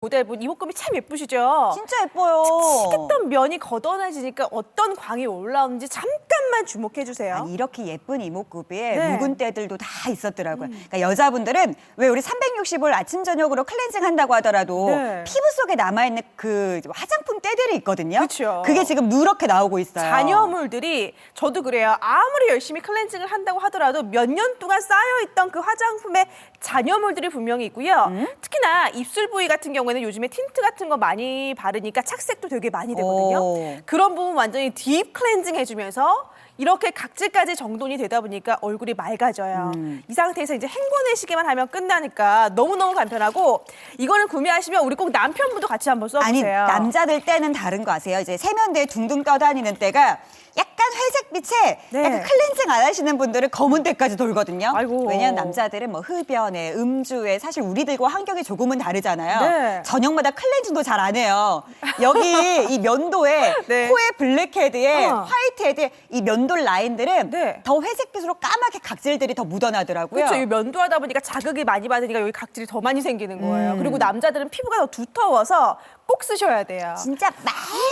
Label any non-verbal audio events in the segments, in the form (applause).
모델분 이목구비 참 예쁘시죠? 진짜 예뻐요. 씩했던 면이 걷어내지니까 어떤 광이 올라오는지 잠깐만 주목해 주세요. 아니, 이렇게 예쁜 이목구비에 네. 음. 묵은 때들도 다 있었더라고요. 그러니까 여자분들은 왜 우리 360을 아침 저녁으로 클렌징 한다고 하더라도 네. 피부 속에 남아 있는 그 화장품 때들이 있거든요. 그쵸. 그게 지금 누렇게 나오고 있어요. 잔여물들이 저도 그래요. 아무리 열심히 클렌징을 한다고 하더라도 몇 년 동안 쌓여 있던 그 화장품의 잔여물들이 분명히 있고요. 음? 특히나 입술 부위 같은 경우에는 요즘에 틴트 같은 거 많이 바르니까 착색도 되게 많이 되거든요. 오. 그런 부분 완전히 딥 클렌징 해주면서 이렇게 각질까지 정돈이 되다 보니까 얼굴이 맑아져요. 음. 이 상태에서 이제 헹궈내시기만 하면 끝나니까 너무너무 간편하고 이거는 구매하시면 우리 꼭 남편분도 같이 한번 써보세요. 아니 남자들 때는 다른 거 아세요? 이제 세면대에 둥둥 떠다니는 때가 약간 회색 빛에 네. 약간 클렌징 안 하시는 분들은 검은 때까지 돌거든요. 아이고. 왜냐하면 남자들은 뭐 흡연에 음주에 사실 우리들과 환경이 조금은 다르잖아요. 네. 저녁마다 클렌징도 잘 안 해요. 여기 (laughs) 이 면도에 네. 코에 블랙헤드에 어. 화이트헤드에 이 면돌 라인들은 네. 더 회색빛으로 까맣게 각질들이 더 묻어나더라고요. 그렇죠. 이 면도하다 보니까 자극이 많이 받으니까 여기 각질이 더 많이 생기는 거예요. 음. 그리고 남자들은 피부가 더 두터워서 꼭 쓰셔야 돼요. 진짜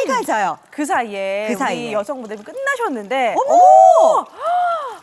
맑아져요. 그 사이에 그 우리 사이에. 여성분들 끝나셨는데 어머!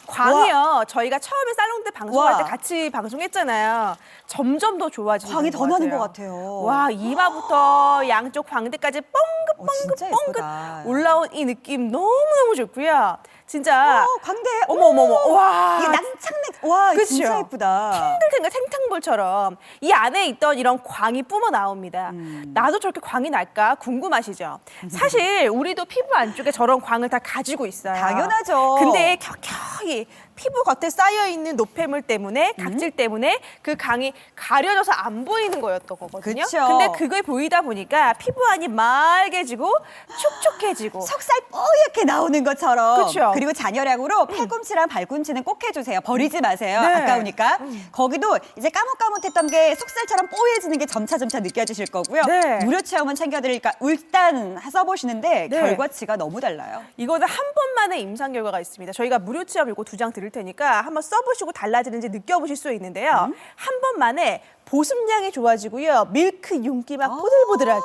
광이요. 저희가 처음에 살롱 때 방송할 와. 때 같이 방송했잖아요. 점점 더 좋아지는 광이 더 나는 것 같아요. 와 이마부터 양쪽 광대까지 어, 진짜 뻥긋 뻥긋 예쁘다. 올라온 이 느낌 너무너무 좋고요. 진짜 어, 광대. 어머 어머 어머 와 이게 낭창맥. 와, 그쵸? 진짜 예쁘다. 탱글탱글 생탕볼처럼 이 안에 있던 이런 광이 뿜어 나옵니다. 음. 나도 저렇게 광이 날까 궁금하시죠? 사실 우리도 피부 안쪽에 저런 광을 다 가지고 있어요. 당연하죠. 근데 켜켜 이 피부 겉에 쌓여 있는 노폐물 때문에 각질 음. 때문에 그 광이 가려져서 안 보이는 거였던 거거든요. 그쵸. 근데 그게 보이다 보니까 피부 안이 맑아지고 촉촉해지고 속살 뽀얗게 나오는 것처럼. 그쵸. 그리고 잔여량으로 팔꿈치랑 발꿈치는 꼭 해주세요. 버리지 마세요. 네. 아까우니까. 거기도 이제 까뭇까뭇했던 게 속살처럼 뽀얘지는 게 점차점차 느껴지실 거고요. 네. 무료 체험은 챙겨드리니까 일단 써보시는데 네. 결과치가 너무 달라요. 이거는 한 번 만의 임상 결과가 있습니다. 저희가 무료 체험 이거 두 장 드릴 테니까 한번 써보시고 달라지는지 느껴보실 수 있는데요. 음? 한 번 만에 보습량이 좋아지고요. 밀크 윤기가 아. 포들포들하게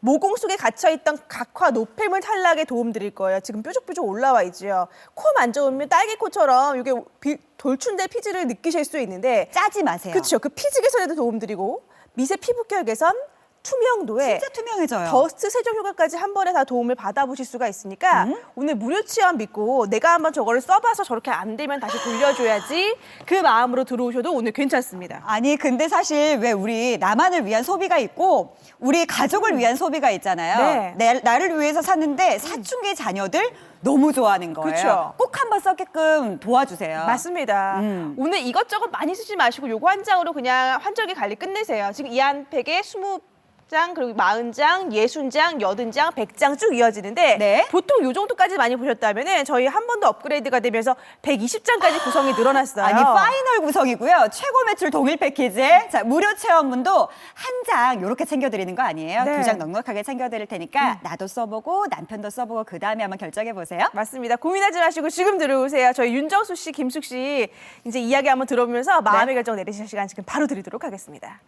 모공 속에 갇혀있던 각화 노폐물 탈락에 도움드릴 거예요. 지금 뾰족뾰족 올라와 있죠. 코 만져보면 딸기코처럼 이게 비- 돌춘대 피지를 느끼실 수 있는데 짜지 마세요. 그렇죠. 그 피지 개선에도 도움드리고 미세 피부결 개선, 투명도에 진짜 투명해져요. 더스트 세정 효과까지 한 번에 다 도움을 받아보실 수가 있으니까 음? 오늘 무료 체험 믿고 내가 한번 저거를 써봐서 저렇게 안 되면 다시 돌려줘야지 그 마음으로 들어오셔도 오늘 괜찮습니다. 아니 근데 사실 왜 우리 나만을 위한 소비가 있고 우리 가족을 위한 소비가 있잖아요. 네. 내, 나를 위해서 샀는데 사춘기 자녀들 너무 좋아하는 거예요. 그쵸. 꼭 한번 써게끔 도와주세요. 맞습니다. 음. 오늘 이것저것 많이 쓰지 마시고 요거 한 장으로 그냥 환절기 관리 끝내세요. 지금 이 한 팩에 20 장 그리고 40장, 60장, 80장, 100장 쭉 이어지는데 네. 보통 요 정도까지 많이 보셨다면 저희 한 번 더 업그레이드가 되면서 120장까지 구성이 늘어났어요. 아니 파이널 구성이고요. 최고 매출 동일 패키지에 자, 무료 체험분도 한 장 이렇게 챙겨드리는 거 아니에요? 네. 음. 두장 넉넉하게 챙겨드릴 테니까 나도 써보고 남편도 써보고 그 다음에 한번 결정해 보세요. 맞습니다. 고민하지 마시고 지금 들어오세요. 저희 윤정수 씨, 김숙 씨 이제 이야기 한번 들어보면서 마음의 결정 내리실 시간 지금 바로 드리도록 하겠습니다.